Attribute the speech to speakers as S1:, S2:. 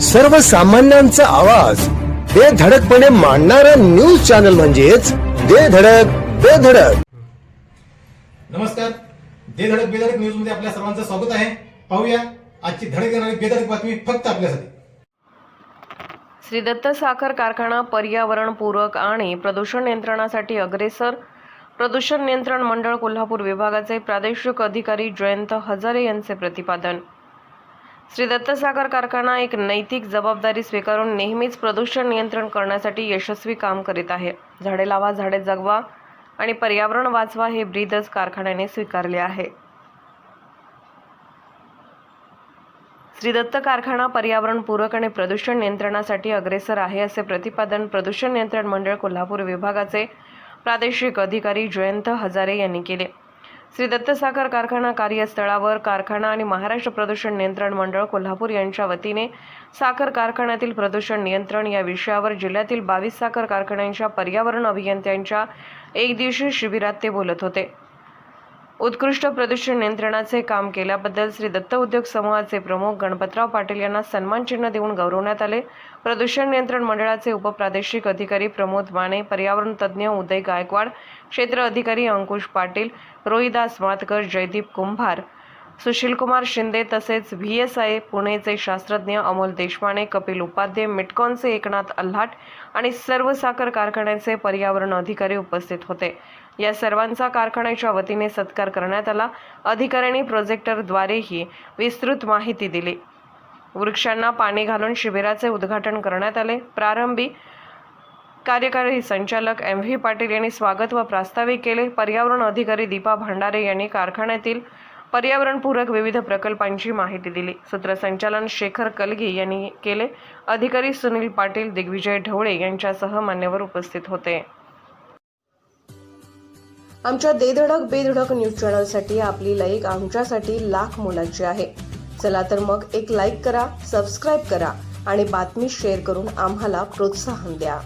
S1: सर्वसामान्यांचा आवाज. बेधडकपणे मांडणारा न्यूज चॅनल म्हणजेच बेधडक बेधडक
S2: नमस्कार. दे धडक बेधडक न्यूजमध्ये आपल्या सर्वांचं स्वागत आहे. पाहूया आजची धडक येणारी बेधडक बातमी फक्त आपल्यासाठी.
S3: श्री दत्त साखर कारखाना पर्यावरणपूरक आणि प्रदूषण नियंत्रणासाठी अग्रेसर. प्रदूषण नियंत्रण मंडळ कोल्हापूर विभागाचे प्रादेशिक अधिकारी जयंत हजारे यांचे प्रतिपादन. श्री दत्तसागर कारखाना एक नैतिक जबाबदारी स्वीकारून नेहमीच प्रदूषण नियंत्रण करण्यासाठी यशस्वी काम करीत आहे. झाडे लावा झाडे जगवा आणि पर्यावरण वाचवा हे ब्रीदच कारखान्याने स्वीकारले आहे. श्री दत्त कारखाना पर्यावरणपूरक आणि प्रदूषण नियंत्रणासाठी अग्रेसर आहे असे प्रतिपादन प्रदूषण नियंत्रण मंडळ कोल्हापूर विभागाचे प्रादेशिक अधिकारी जयंत हजारे यांनी केले. श्री दत्त साखर कारखाना कार्यस्थळावर कारखाना आणि महाराष्ट्र प्रदूषण नियंत्रण मंडळ कोल्हापूर यांच्या वतीने साखर कारखान्यातील प्रदूषण नियंत्रण या विषयावर जिल्ह्यातील बावीस साखर कारखान्यांच्या पर्यावरण अभियंत्यांच्या एक दिवशी शिबिरात ते बोलत होते. उत्कृष्ट प्रदूषण नियंत्रणाचे काम केल्याबद्दल श्री दत्त उद्योग समूहाचे प्रमुख गणपतराव पाटील यांना सन्मान चिन्ह देऊन गौरवण्यात आले. प्रदूषण नियंत्रण मंडळाचे उपप्रादेशिक अधिकारी प्रमोद माने पर्यावरण तज्ज्ञ उदय गायकवाड क्षेत्र अधिकारी अंकुश पाटील रोहिदास मातकर जयदीप कुंभार सुशीलकुमार शिंदे तसेच व्ही एस आय पुणेचे शास्त्रज्ञ अमोल देशपांडे कपिल उपाध्ये मिटकॉनचे एकनाथ अल्हाट आणि सर्व साखर कारखान्याचे पर्यावरण अधिकारी उपस्थित होते. या सर्वांचा कारखान्याच्या वतीने सत्कार करण्यात आला. अधिकाऱ्यांनी प्रोजेक्टरद्वारेही विस्तृत माहिती दिली. वृक्षांना पाणी घालून शिबिराचे उद्घाटन करण्यात आले. प्रारंभी कार्यकारी संचालक एम व्ही पाटील यांनी स्वागत व प्रास्ताविक केले. पर्यावरण अधिकारी दीपा भंडारे यांनी कारखान्यातील पर्यावरणपूरक विविध प्रकल्पांची माहिती दिली. सूत्रसंचालन शेखर कलगी यांनी केले. अधिकारी सुनील पाटील दिग्विजय ढवळे यांच्यासह मान्यवर उपस्थित होते. आमच्या देधडक बेधडक न्यूज चॅनलसाठी आपली लाईक आमच्यासाठी लाख मोलाची आहे. चला तर मग एक लाईक करा सबस्क्राईब करा आणि बातमी शेअर करून आम्हाला प्रोत्साहन द्या.